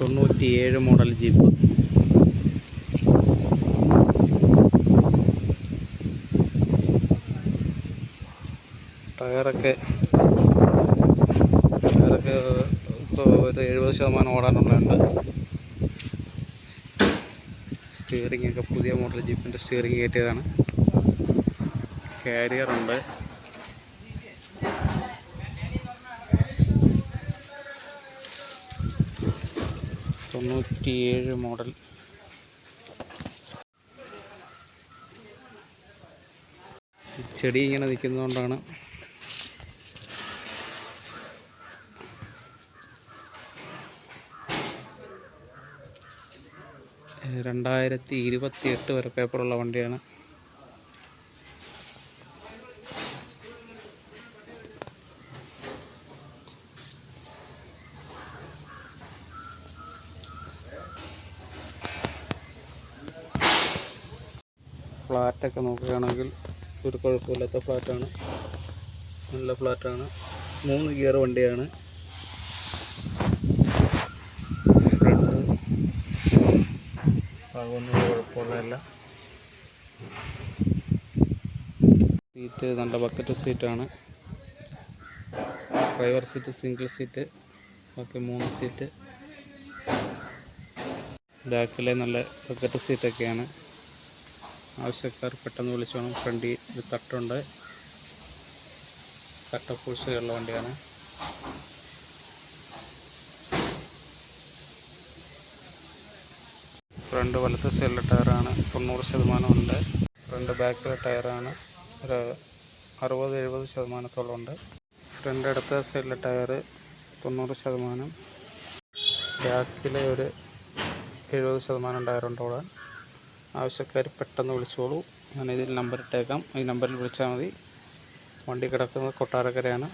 തൊണ്ണൂറ്റിയേഴ് model jeep. ടയറൊക്കെ ടയറൊക്കെ ഒരു എഴുപത് ശതമാനം ഓടാനുള്ളതുണ്ട്. സ്റ്റിയറിംഗ് ഒക്കെ പുതിയ മോഡൽ ജീപ്പിന്റെ സ്റ്റിയറിംഗ് കയറ്റിയതാണ്. കാരിയർ തൊണ്ണൂറ്റിയേഴ് മോഡൽ. ചെടി ഇങ്ങനെ നിൽക്കുന്നതുകൊണ്ടാണ് രണ്ടായിരത്തി ഇരുപത്തി എട്ട് വരെ പേപ്പറുള്ള വണ്ടിയാണ്. ഫ്ലാറ്റൊക്കെ നോക്കുകയാണെങ്കിൽ ഒരു കുഴപ്പമില്ലാത്ത ഫ്ലാറ്റാണ്. നല്ല ഫ്ലാറ്റാണ്. മൂന്ന് ഗിയർ വണ്ടിയാണ്. ഭാഗമൊന്നും കുഴപ്പമുള്ളതല്ല സീറ്റ് നല്ല ബക്കറ്റ് സീറ്റാണ്. ഡ്രൈവർ സീറ്റ് സിംഗിൾ സീറ്റ് ബാക്കി മൂന്ന് സീറ്റ്. ബാക്കിലെ നല്ല ബക്കറ്റ് സീറ്റൊക്കെയാണ്. ആവശ്യക്കാർ പെട്ടെന്ന് വിളിച്ചു വേണം ഫ്രണ്ടിൽ ഒരു തട്ടുണ്ട്. തട്ട ഉള്ള വണ്ടിയാണ്. ഫ്രണ്ട് വലത്തെ സൈഡിലെ ടയറാണ്. തൊണ്ണൂറ് ശതമാനം ഉണ്ട് ഫ്രണ്ട് ബാക്കിലെ ടയറാണ്. ഒരു അറുപത് എഴുപത് ശതമാനത്തോളം ഉണ്ട് ഫ്രണ്ട് ഇടത്തെ സൈഡിലെ ടയർ തൊണ്ണൂറ് ശതമാനം. ബാക്കിലെ ഒരു എഴുപത് ശതമാനം ടയറുണ്ട് ഓടാൻ ആവശ്യക്കാർ പെട്ടെന്ന് വിളിച്ചോളൂ. ഞാൻ നമ്പർ ഇട്ടേക്കാം. ഈ നമ്പറിൽ വിളിച്ചാൽ മതി. വണ്ടി കിടക്കുന്നത് കൊട്ടാരക്കരയാണ്.